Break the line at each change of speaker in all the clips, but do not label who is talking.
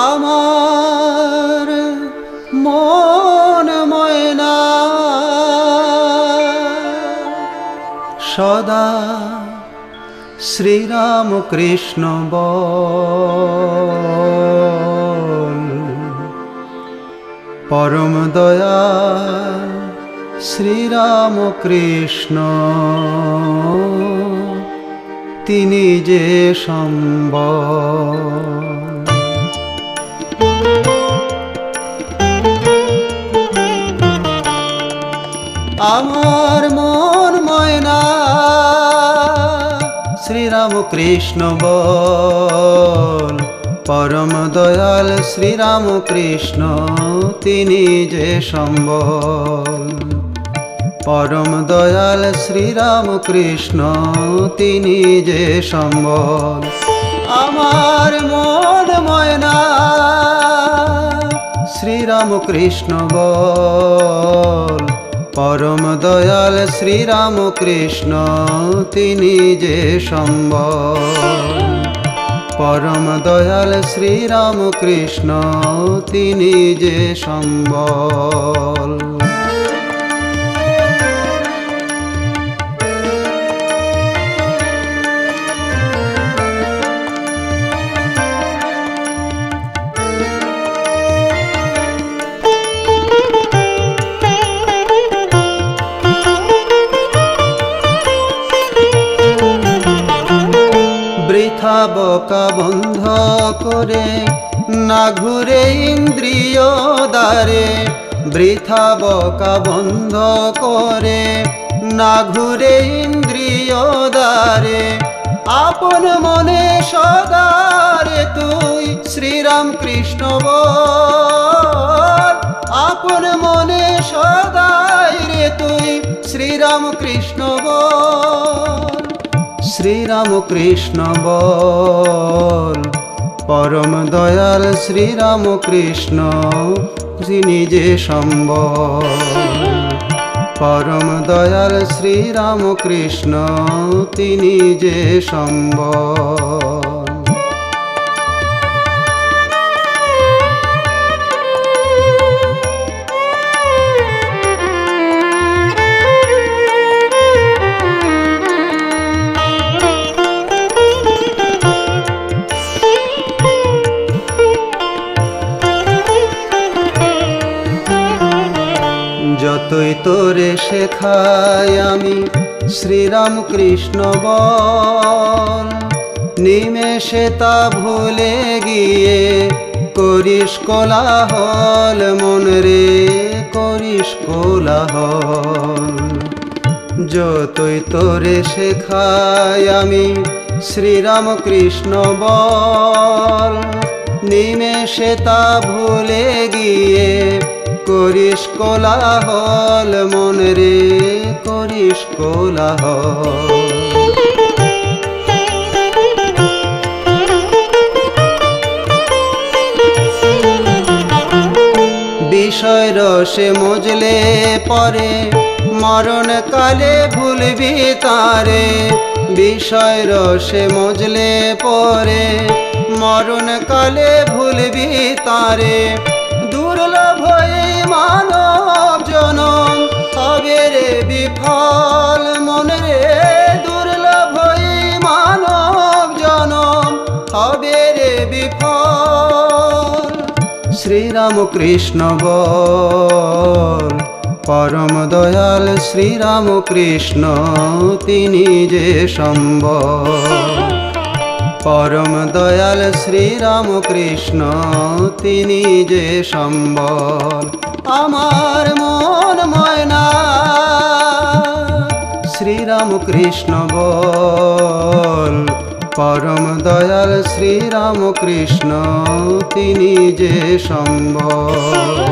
আমার মন ময়না। সদা শ্রীরাম কৃষ্ণ পরম দয়া শ্রীরাম কৃষ্ণ তিনি যে সম্ভব আমার মন ময়না। শ্রীরাম কৃষ্ণ বল, পরম দয়াল শ্রীরাম কৃষ্ণ, তিনি যে সম্বল। পরম দয়াল শ্রীরাম কৃষ্ণ, তিনি যে সম্বল। আমার মন ময়না। শ্রীরাম কৃষ্ণ বল পরম দয়াল শ্রীরামকৃষ্ণ তিনি যে সম্ভব পরম দয়াল শ্রীরামকৃষ্ণ তিনি যে সম্বল। বকা বন্ধ করে, না ঘুরে ইন্দ্রিয় দ্বারে, বৃথা বকা বন্ধ করে, না ঘুরে ইন্দ্রিয় দ্বারে। আপন মনে সদারে তুই শ্রীরাম কৃষ্ণ আপন মনে সদাই রে তুই শ্রীরাম কৃষ্ণ বল। শ্রীরাম কৃষ্ণ বল। পরম দয়াল শ্রীরাম কৃষ্ণ, যিনি যে সম্বল। পরম দয়াল শ্রীরাম কৃষ্ণ, তিনি যে সম্বল। শেখাই আমি শ্রীরাম কৃষ্ণ বল নিমেষে তা ভুলে গিয়ে করিস কোলাহল, মন রে করিস কোলাহল। যতই তোরে শেখাই আমি শ্রীরাম কৃষ্ণ বল নিমেষে তা ভুলে গিয়ে করিস কোলাহল, মন রে করিস কোলাহল। বিষয় রসে মজলে পরে মরণ কালে ভুলবি তারে। বিষয় রসে মজলে পরে মরণ কালে ভুলবি তারে। মানব জনম হবে রে বিফল মনে রে দুর্লভ মানব জনম হবে রে বিফল। শ্রীরাম কৃষ্ণ বল, পরম দয়াল শ্রীরাম কৃষ্ণ, তিনি যে সম্বল। পরম দয়াল শ্রীরাম কৃষ্ণ, তিনি যে সম্বল। আমার মন ময়না। শ্রীরাম কৃষ্ণ বল, পরম দয়াল শ্রীরাম কৃষ্ণ, তিনি যে সম্বল।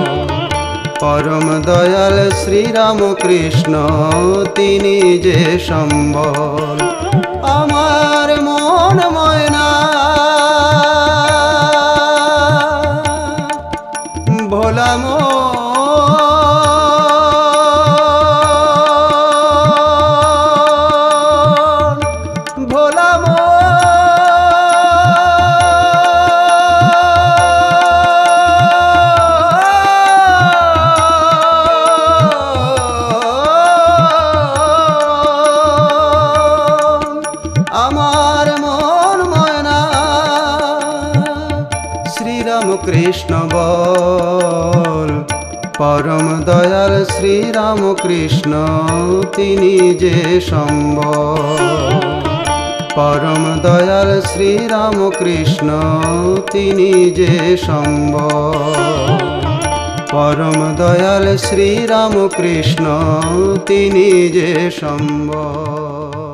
পরম দয়াল শ্রীরাম কৃষ্ণ, তিনি যে সম্বল। আমার মন পরম দয়াল শ্রীরামকৃষ্ণ, তিনি যে সম্ভব পরম দয়াল শ্রীরামকৃষ্ণ, তিনি যে সম্ভব পরম দয়াল শ্রীরামকৃষ্ণ, তিনি যে সম্ভব